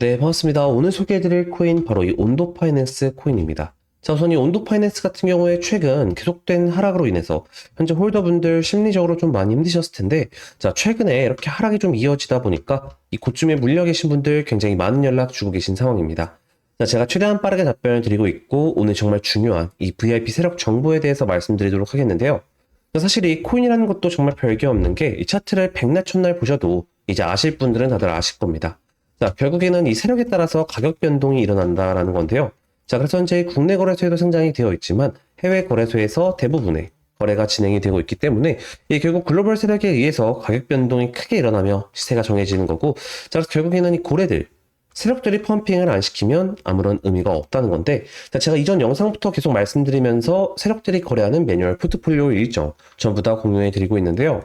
네, 반갑습니다. 오늘 소개해드릴 코인 바로 이 온도 파이낸스 코인입니다. 자, 우선 이 온도 파이낸스 같은 경우에 최근 계속된 하락으로 인해서 현재 홀더분들 심리적으로 좀 많이 힘드셨을 텐데, 자, 최근에 이렇게 하락이 좀 이어지다 보니까 이 고쯤에 물려 계신 분들 굉장히 많은 연락 주고 계신 상황입니다. 자, 제가 최대한 빠르게 답변을 드리고 있고, 오늘 정말 중요한 이 VIP 세력 정보에 대해서 말씀드리도록 하겠는데요. 사실 이 코인이라는 것도 정말 별게 없는 게 이 차트를 백날 첫날 보셔도 이제 아실 분들은 다들 아실 겁니다. 자, 결국에는 이 세력에 따라서 가격 변동이 일어난다라는 건데요. 자, 그래서 현재 국내 거래소에도 상장이 되어 있지만 해외 거래소에서 대부분의 거래가 진행이 되고 있기 때문에 이 결국 글로벌 세력에 의해서 가격 변동이 크게 일어나며 시세가 정해지는 거고 자, 그래서 결국에는 이 고래들 세력들이 펌핑을 안 시키면 아무런 의미가 없다는 건데 자, 제가 이전 영상부터 계속 말씀드리면서 세력들이 거래하는 매뉴얼 포트폴리오 일정 전부 다 공유해 드리고 있는데요.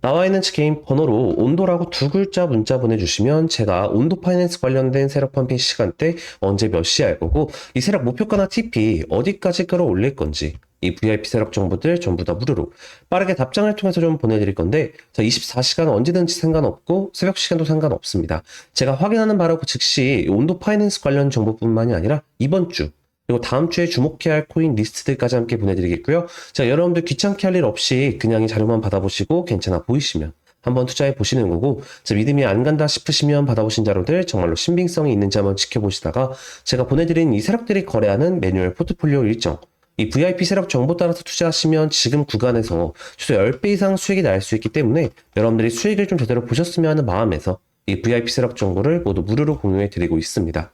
나와 있는 개인 번호로 온도라고 두 글자 문자 보내주시면 제가 온도 파이낸스 관련된 세력 펌핑 시간대 언제 몇 시에 알 거고 이 세력 목표가나 TP 어디까지 끌어올릴 건지 이 VIP 세력 정보들 전부 다 무료로 빠르게 답장을 통해서 좀 보내드릴 건데 자 24시간 언제든지 상관없고 새벽 시간도 상관없습니다. 제가 확인하는 바로 그 즉시 온도 파이낸스 관련 정보뿐만이 아니라 이번 주 그리고 다음 주에 주목해야 할 코인 리스트들까지 함께 보내드리겠고요. 자, 여러분들 귀찮게 할 일 없이 그냥 이 자료만 받아보시고 괜찮아 보이시면 한번 투자해 보시는 거고, 자, 믿음이 안 간다 싶으시면 받아보신 자료들 정말로 신빙성이 있는지 한번 지켜보시다가 제가 보내드린 이 세력들이 거래하는 매뉴얼 포트폴리오 일정, 이 VIP 세력 정보 따라서 투자하시면 지금 구간에서 최소 10배 이상 수익이 날 수 있기 때문에 여러분들이 수익을 좀 제대로 보셨으면 하는 마음에서 이 VIP 세력 정보를 모두 무료로 공유해 드리고 있습니다.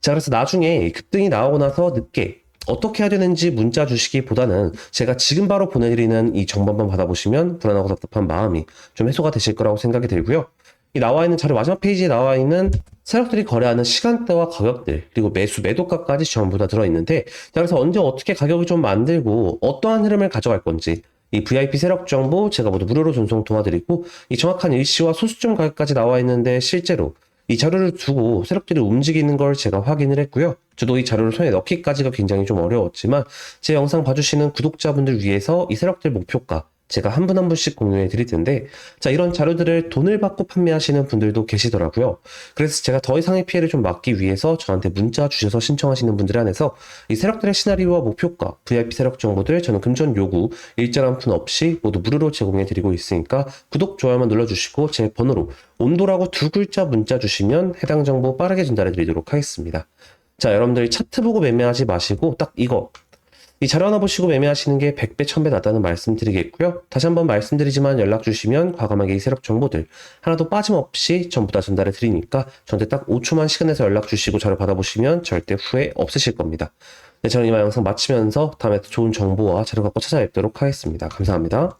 자, 그래서 나중에 급등이 나오고 나서 늦게 어떻게 해야 되는지 문자 주시기보다는 제가 지금 바로 보내드리는 이 정보만 받아보시면 불안하고 답답한 마음이 좀 해소가 되실 거라고 생각이 들고요. 이 나와 있는 자료 마지막 페이지에 나와 있는 세력들이 거래하는 시간대와 가격들 그리고 매수 매도가까지 전부 다 들어있는데 자, 그래서 언제 어떻게 가격을 좀 만들고 어떠한 흐름을 가져갈 건지 이 VIP 세력 정보 제가 모두 무료로 전송 도와드리고 이 정확한 일시와 소수점 가격까지 나와 있는데 실제로 이 자료를 두고 세력들이 움직이는 걸 제가 확인을 했고요. 저도 이 자료를 손에 넣기까지가 굉장히 좀 어려웠지만 제 영상 봐주시는 구독자분들 위해서 이 세력들 목표가 제가 한 분 한 분씩 공유해 드릴 텐데 자 이런 자료들을 돈을 받고 판매하시는 분들도 계시더라고요. 그래서 제가 더 이상의 피해를 좀 막기 위해서 저한테 문자 주셔서 신청하시는 분들 안에서 이 세력들의 시나리오와 목표가, VIP 세력 정보들 저는 금전 요구 일정한 푼 없이 모두 무료로 제공해 드리고 있으니까 구독 좋아요만 눌러주시고 제 번호로 온도라고 두 글자 문자 주시면 해당 정보 빠르게 전달해 드리도록 하겠습니다. 자 여러분들 차트 보고 매매하지 마시고 딱 이거 이 자료 하나 보시고 매매하시는 게 100배, 1000배 낫다는 말씀 드리겠고요. 다시 한번 말씀드리지만 연락 주시면 과감하게 이 세력 정보들 하나도 빠짐없이 전부 다 전달해 드리니까 저한테 딱 5초만 시간 내서 연락 주시고 자료 받아보시면 절대 후회 없으실 겁니다. 네, 저는 이만 영상 마치면서 다음에 또 좋은 정보와 자료 갖고 찾아뵙도록 하겠습니다. 감사합니다.